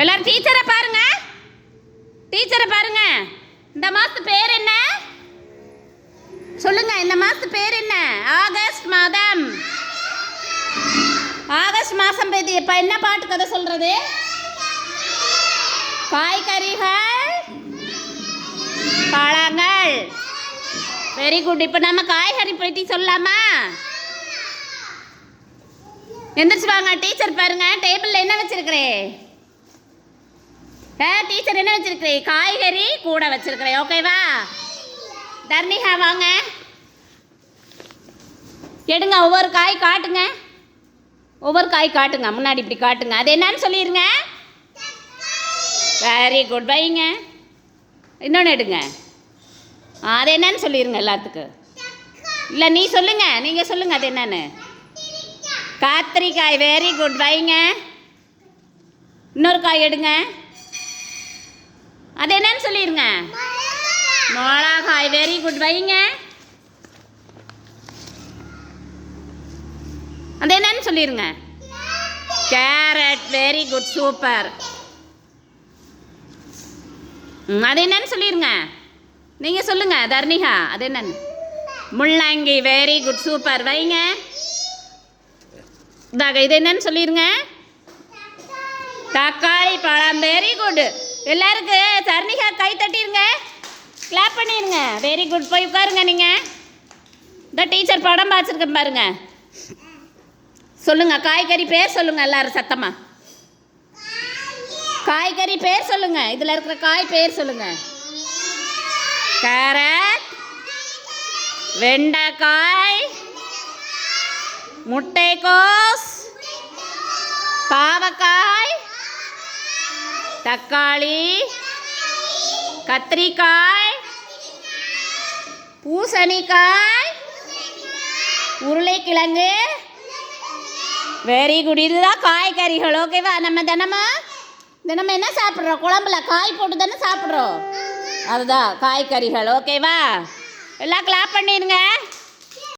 எல்லாரும் டீச்சரை பாருங்க. டீச்சரை பாருங்க. இந்த மாதத்து பேர் என்ன? சொல்லுங்க இந்த மாதத்து பேர் என்ன? ஆகஸ்ட் மாதம். ஆகஸ்ட் மாதம் பேதி இப்போ என்ன பாட்டு கதை சொல்றது? காய்கறிகள் பழங்கள். வெரி குட் இப்போ நம்ம காய்கறி பற்றி சொல்லலாமா? எந்திரிச்சு வாங்க டீச்சர் பாருங்க. டேபிளில் என்ன வச்சிருக்கிறேன் டீச்சர் என்ன வச்சிருக்கிறேன் காய்கறி கூட வச்சிருக்கிறேன் ஓகேவா தர்ணிகா வாங்க. எடுங்க ஒவ்வொரு காய் காட்டுங்க. ஒவ்வொரு காய் காட்டுங்க. முன்னாடி இப்படி காட்டுங்க. அது என்னன்னு சொல்லிடுங்க வெரி குட் பைங்க இன்னொன்று எடுங்க. அது என்னன்னு சொல்லிடுங்க எல்லாத்துக்கும் இல்லை நீ சொல்லுங்க. நீங்கள் சொல்லுங்க அது என்னன்னு. கத்திரிக்காய். வெரி குட் வைங்க. இன்னொரு காய் எடுங்க. அது என்னன்னு சொல்லிடுங்க மிளகாய் வெரி குட் வைங்க. அது என்னன்னு சொல்லிடுங்க கேரட் வெரி குட் சூப்பர் அது என்னன்னு சொல்லிடுங்க நீங்கள் சொல்லுங்க தர்ணிகா அது என்னன்னு. முள்ளங்கி வெரி குட் சூப்பர் வைங்க. இதாக இது என்னன்னு சொல்லிடுங்க தக்காளி பழம் வெரி குட் எல்லாருக்கு சர்ணிகா கை தட்டிடுங்க கிளாப் பண்ணிடுங்க வெரி குட் போய் உட்காருங்க நீங்கள் இந்த டீச்சர் படம் பார்த்துருக்கேன் பாருங்க. சொல்லுங்கள் காய்கறி பேர் சொல்லுங்கள் எல்லாரும் சத்தமாக காய்கறி பேர் சொல்லுங்க. இதில் இருக்கிற காய் பேர் சொல்லுங்க. கேரட் வெண்டைக்காய் முட்டைக்கோஸ் தக்காளி கத்திரிக்காய் பூசணிக்காய் உருளைக்கிழங்கு. வெரி குட் இதுதான் காய்கறிகள் ஓகேவா நம்ம தினமும் தினமும் என்ன சாப்பிட்றோம்? குழம்புல காய் போட்டு தானே சாப்பிட்றோம்? அதுதான் காய்கறிகள் ஓகேவா எல்லாம் கிளாப் பண்ணிடுங்க.